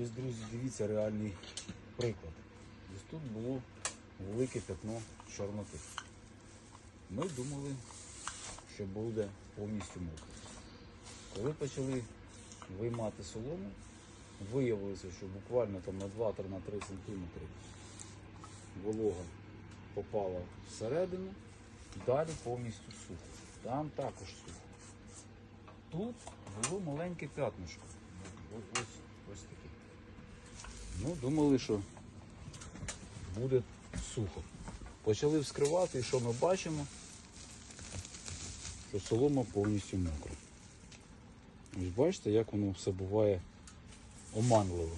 Ось, друзі, дивіться реальний приклад. Ось тут було велике пятно чорноти. Ми думали, що буде повністю мокро. Коли почали виймати солому, виявилося, що буквально там на 2-3 на см волога попала всередину, далі повністю сухо. Там також сухо. Тут було маленьке п'ятнишко. Ось, ось таке. Ну, думали, що буде сухо. Почали вскривати, і що ми бачимо? Що солома повністю мокра. Ось бачите, як воно все буває оманливо.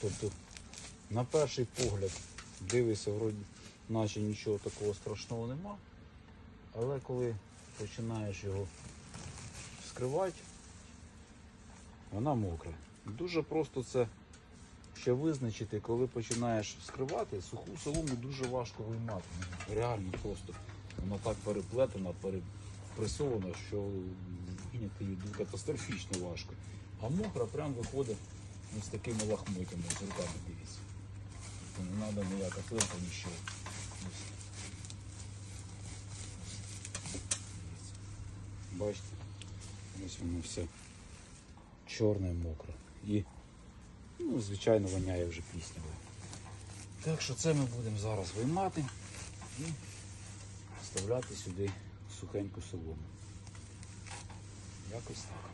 Тобто, на перший погляд дивишся, вроді, наче нічого такого страшного нема. Але коли починаєш його вскривати, вона мокра. Дуже просто це ще визначити, коли починаєш вскривати, суху солому дуже важко виймати. Реально просто. Вона так переплетена, перепресована, що вийняти її катастрофічно важко. А мокра прям виходить ось такими лахмотями, з руками дивіться. Тобто Не треба ніяка пилка, нічого. Бачите? Ось воно все чорне, мокре. І, ну, звичайно, воняє вже пліснявою. Так що це ми будемо зараз виймати і вставляти сюди сухеньку солому. Якось так.